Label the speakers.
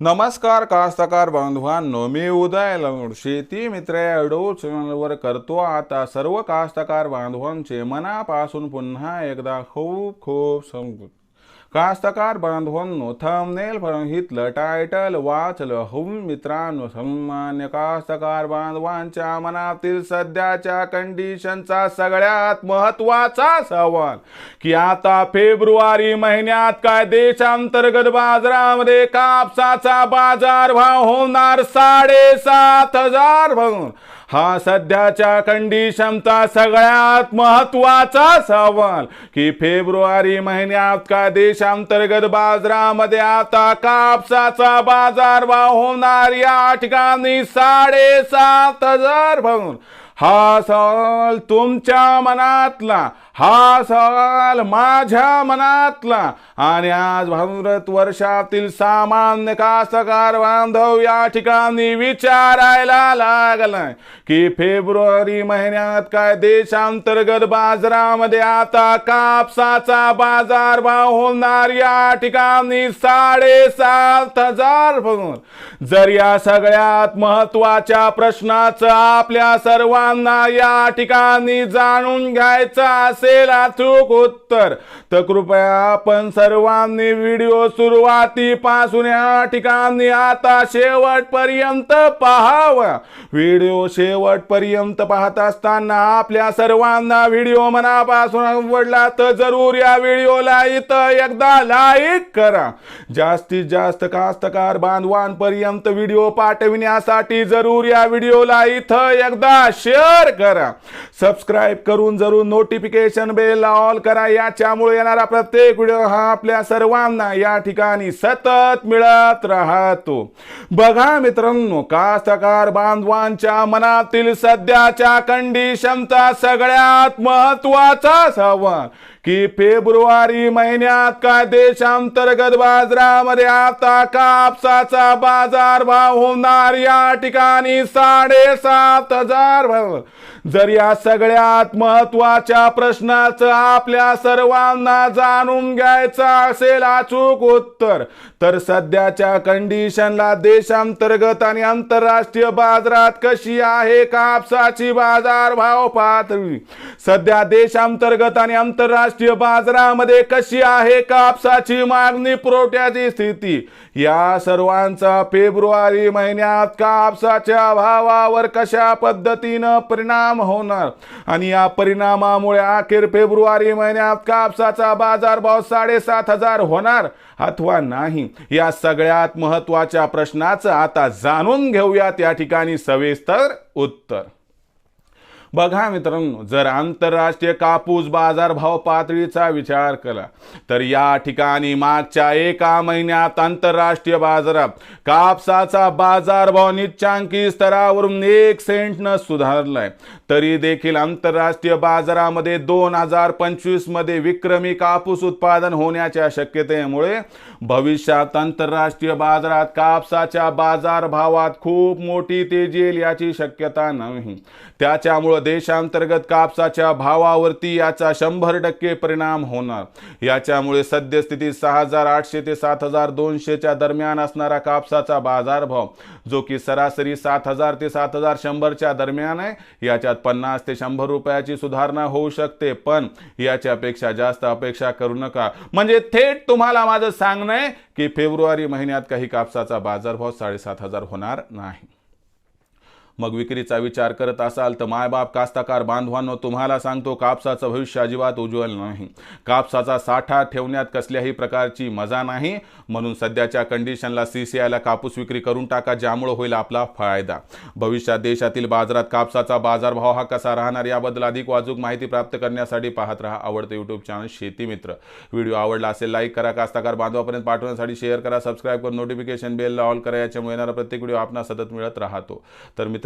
Speaker 1: नमस्कार कास्तकार बांधवांनो मी उदय लंगड शेती मित्र या चॅनलवर करतो आता सर्व कास्तकार बांधवांचे मनापासून पुन्हा एकदा खूप खूप समजूत कास्तकार बांधवांनो थंबनेल हितलं टायटल वाचलं. हुम मित्रांनो सन्मान्य कास्तकार बांधवांच्या मनातील सध्याच्या कंडिशनचा सगळ्यात महत्त्वाचा सवाल की आता फेब्रुवारी महिन्यात काय देशांतर्गत बाजारामध्ये कापसाचा बाजार भाव होणार साडेसात हजार म्हणून हा सध्याच्या कंडिशनचा सगळ्यात महत्त्वाचा सवाल की फेब्रुवारी महिन्यात का देशांतर्गत बाजारामध्ये आता कापसाचा बाजार भाव होणार या ठिकाणी साडेसात हजार म्हणून हा सवाल तुमच्या मनातला हा सवाल माझ्या मनातला. आणि आज भारत वर्षातील सामान्य कास्तकार बांधव या ठिकाणी विचारायला लागलाय की फेब्रुवारी महिन्यात काय देशांतर्गत बाजारामध्ये आता कापसाचा बाजार भाव होणार? या ठिकाणी साडेसात हजार जर या सगळ्यात महत्त्वाच्या प्रश्नाचं आपल्या सर्वांना या ठिकाणी जाणून घ्यायचं असेल अचूक उत्तर. तर कृपया आपण सर्वांनी व्हिडिओ सुरुवातीपासून या ठिकाणी आता शेवटपर्यंत पाहावा. व्हिडिओ शेवटपर्यंत पाहत असताना आपल्या सर्वांना व्हिडिओ मनापासून आवडला तर जरूर या व्हिडिओला इथं एकदा लाईक करा. जास्तीत जास्त कास्तकार बांधवांपर्यंत व्हिडिओ पाठविण्यासाठी जरूर या व्हिडिओला इथं एकदा शेअर करा. सबस्क्राईब करून जरूर नोटिफिकेशन बेल ऑल करा. याच्यामुळे येणारा प्रत्येक व्हिडिओ हा आपल्या सर्वांना या ठिकाणी सतत मिळत राहतो. बघा मित्रांनो कास्तकार बांधवांच्या मनातील सध्याच्या कंडिशनचा सगळ्यात महत्त्वाचा सवाल. की फेब्रुवारी महिन्यात का देशांतर्गत बाजारामध्ये आता कापसाचा बाजार भाव होणार? या ठिकाणी साडेसात हजार. भाव जर या सगळ्यात महत्त्वाच्या प्रश्नाचं आपल्या सर्वांना जाणून घ्यायचं असेल अचूक उत्तर तर सध्याच्या कंडिशनला देशांतर्गत आणि आंतरराष्ट्रीय बाजारात कशी आहे कापसाची बाजार भाव पातळी सध्या देशांतर्गत आणि आंतरराष्ट्रीय बाजारामध्ये कशी आहे कापसाची मागणी पुरवठ्याची स्थिती? या सर्वांचा फेब्रुवारी महिन्यात कापसाच्या भावावर कशा पद्धतीनं परिणाम होणार? आणि या परिणामामुळे अखेर फेब्रुवारी महिन्यात कापसाचा बाजारभाव साडेसात हजार होणार अथवा नाही? या सगळ्यात महत्त्वाच्या प्रश्नाचं आता जाणून घेऊयात. या ठिकाणी सविस्तर उत्तर. बघा मित्रांनो जर आंतरराष्ट्रीय कापूस बाजार भाव पातळीचा विचार केला तर या ठिकाणी मागच्या एका महिन्यात आंतरराष्ट्रीय बाजारात कापसाचा बाजारभाव निच्चांकी स्तरावरून एक सेंटनं सुधारलाय. तरी देखील आंतरराष्ट्रीय बाजारामध्ये दोन हजार पंचवीसमध्ये विक्रमी कापूस उत्पादन होण्याच्या शक्यतेमुळे भविष्यात आंतरराष्ट्रीय बाजारात कापसाच्या बाजारभावात खूप मोठी तेजी येईल याची शक्यता नाही. त्याच्यामुळं देशांतर्गत कापसाच्या भावावरती याचा शंभर टक्के परिणाम होणार. याच्यामुळे सद्यस्थितीत सहा हजार आठशे ते सात हजार दोनशेच्या दरम्यान असणारा कापसाचा बाजारभाव जो की सरासरी सात हजार ते सात हजार शंभरच्या दरम्यान आहे याच्यात पन्नास ते शंभर रुपयाची सुधारणा होऊ शकते. पण याच्यापेक्षा जास्त अपेक्षा करू नका. म्हणजे थेट तुम्हाला माझं सांगणं आहे की फेब्रुवारी महिन्यात काही कापसाचा बाजारभाव साडेसात हजार होणार नाही. मग विक्रीचा विचार करत असाल तर मायबाप कास्ताकार बांधवांनो तुम्हाला सांगतो कापसाचं भविष्य अजिबात उज्ज्वल नाही. कापसाचा साठा ठेवण्यात कसल्याही प्रकारची मजा नाही. म्हणून सध्याच्या कंडिशनला सी सी आयला कापूस विक्री करून टाका ज्यामुळे होईल आपला फायदा. भविष्यात देशातील बाजारात कापसाचा बाजारभाव हा कसा राहणार याबद्दल अधिक वाजूक माहिती प्राप्त करण्यासाठी पाहत राहा आवडतं यूट्यूब चॅनल शेती मित्र. व्हिडिओ आवडला असेल लाईक करा. कास्ताकार बांधवापर्यंत पाठवण्यासाठी शेअर करा. सबस्क्राईब करून नोटिफिकेशन बेलला ऑल करा. याच्यामुळे येणारा प्रत्येक व्हिडिओ आपला सतत मिळत राहतो. तर मित्र